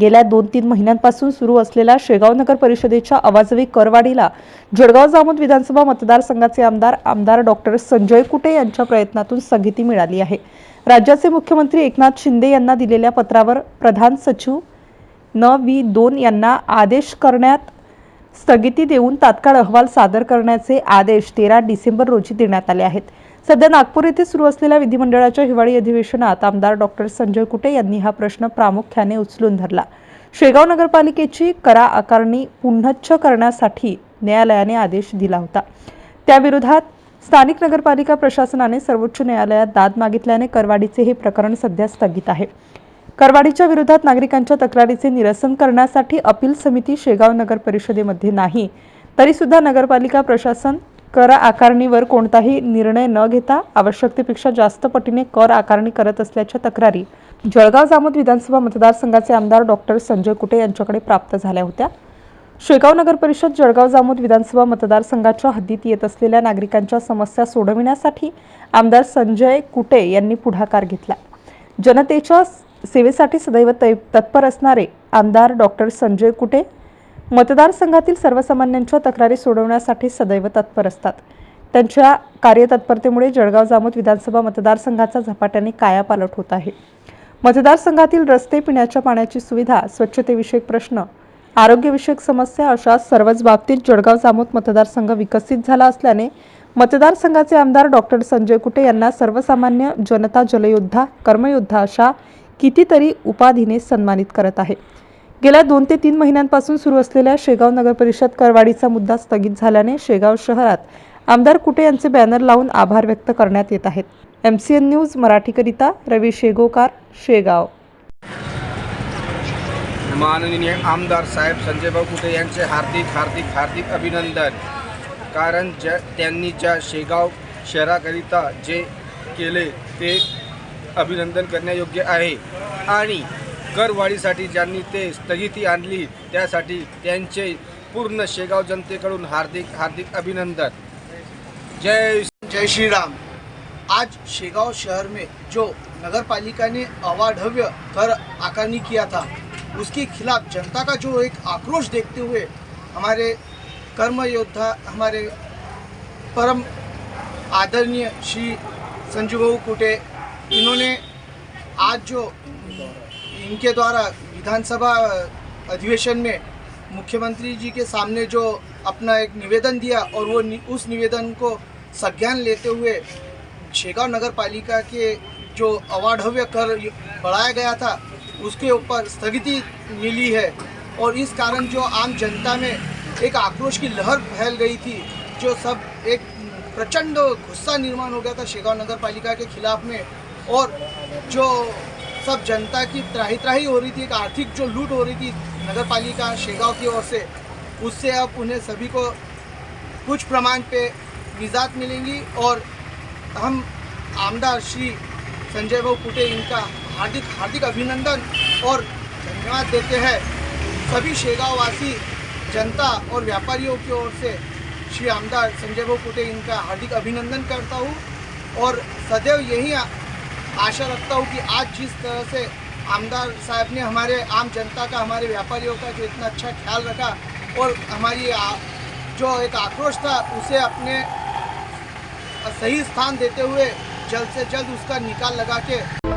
गेल्या दोन तीन महिन्यांपासून सुरू असलेल्या शेगाव नगर परिषदेच्या आवाजवी करवाढीला जळगाव जामोद विधानसभा मतदारसंघाचे आमदार आमदार डॉक्टर संजय कुटे यांच्या प्रयत्नातून स्थगिती मिळाली आहे. राज्याचे मुख्यमंत्री एकनाथ शिंदे यांना दिलेल्या पत्रावर प्रधान सचिव न वी दोन यांना आदेश करण्यात स्थगिती देऊन तात्काळ अहवाल सादर करण्याचे आदेश तेरा डिसेंबर रोजी देण्यात आले आहेत. सध्या नागपूर येथे सुरू असलेल्या विधिमंडळाच्या हिवाळी अधिवेशनात आमदार डॉक्टर संजय कुटे यांनी हा प्रश्न प्रामुख्याने उचलून धरला. शेगाव नगरपालिकेची करा आकारणी पुनच्छ करण्यासाठी न्यायालयाने आदेश दिला होता. त्याविरोधात स्थानिक नगरपालिका प्रशासनाने सर्वोच्च न्यायालयात दाद मागितल्याने करवाडीचे हे प्रकरण सध्या स्थगित आहे. करवाडीच्या विरोधात नागरिकांच्या तक्रारीचे निरसन करण्यासाठी अपील समिती शेगाव नगर परिषदेमध्ये नाही. तरीसुद्धा नगरपालिका प्रशासन कर आकारणीवर कोणताही निर्णय न घेता आवश्यकतेपेक्षा जास्त पटीने कर आकारणी करत असल्याच्या तक्रारी जळगाव जामोद विधानसभा मतदारसंघाचे आमदार डॉक्टर संजय कुटे यांच्याकडे प्राप्त झाल्या होत्या. शेगाव नगर परिषद जळगाव जामोद विधानसभा मतदारसंघाच्या हद्दीत येत असलेल्या नागरिकांच्या समस्या सोडविण्यासाठी आमदार संजय कुटे यांनी पुढाकार घेतला. जनतेच्या सेवेसाठी सदैव तै- तत्पर असणारे आमदार डॉक्टर संजय कुटे मतदारसंघातील सर्वसामान्यांच्या तक्रारी सोडवण्यासाठी सदैव तत्पर असतात. त्यांच्या कार्यतत्परतेमुळे जळगाव जामोद विधानसभा मतदारसंघाचा झपाट्याने कायापालट होत आहे. मतदारसंघातील रस्ते पिण्याच्या पाण्याची सुविधा स्वच्छतेविषयक प्रश्न आरोग्यविषयक समस्या अशा सर्वच बाबतीत जळगाव जामोद मतदारसंघ विकसित झाला असल्याने मतदारसंघाचे आमदार डॉक्टर संजय कुटे यांना सर्वसामान्य जनता जलयोद्धा कर्मयोद्धा अशा कितीतरी उपाधीने सन्मानित करत आहे. गेल्या दोन ते तीन महिन्यांपासून सुरू असलेल्या शेगाव नगर परिषद करवाढीचा मुद्दा स्थगित झाल्याने शेगाव शहरात आमदार कुटे यांचे बॅनर लावून आभार व्यक्त करण्यात येत आहेत. एम सी एन न्यूज मराठीकरिता रवी शेगोकार शेगाव. माननीय आमदार साहेब संजयभाऊ कुटे यांचे हार्दिक हार्दिक हार्दिक अभिनंदन. कारण ज्या त्यांनी ज्या शेगाव शहराकरिता जे केले ते अभिनंदन करण्यायोग्य आहे. आणि करवाढीसाठी ज्यांनी ते स्थगिती आणली त्यासाठी त्यांचे पूर्ण शेगाव जनतेकडून हार्दिक हार्दिक अभिनंदन. जय जय श्री राम आज शेगांव शहर में जो नगर पालिका ने अवाढव्य कर आकारनी किया था उसके खिलाफ जनता का जो एक आक्रोश देखते हुए हमारे कर्म योद्धा हमारे परम आदरणीय श्री संजू भाऊ कुटे इन्होंने आज जो इनके द्वारा विधानसभा अधिवेशन में मुख्यमंत्री जी के सामने जो अपना एक निवेदन दिया और वो नि, उस निवेदन को संज्ञान लेते हुए शेगांव नगर पालिका के जो अवाढव्य कर बढ़ाया गया था उसके ऊपर स्थगिति मिली है और इस कारण जो आम जनता में एक आक्रोश की लहर फैल गई थी जो सब एक प्रचंड गुस्सा निर्माण हो गया था शेगांव नगर पालिका के खिलाफ में और जो सब जनता की त्राही त्राही हो रही थी, एक आर्थिक जो लूट हो रही थी नगर पालिका शेगांव की ओर से, उससे अब उन्हें सभी को कुछ प्रमाण पे निजात मिलेंगी और हम आमदार श्री संजय भाऊ कुटे इनका हार्दिक हार्दिक अभिनंदन और धन्यवाद देते हैं। सभी शेगांव वासी जनता और व्यापारियों की ओर से श्री आमदार संजय भाऊ कुटे इनका हार्दिक अभिनंदन करता हूँ और सदैव यही आशा रखता हूँ कि आज जिस तरह से आमदार साहब ने हमारे आम जनता का, हमारे व्यापारियों का जो इतना अच्छा ख्याल रखा और हमारी जो एक आक्रोश था, उसे अपने सही स्थान देते हुए जल्द से जल्द उसका निकाल लगा के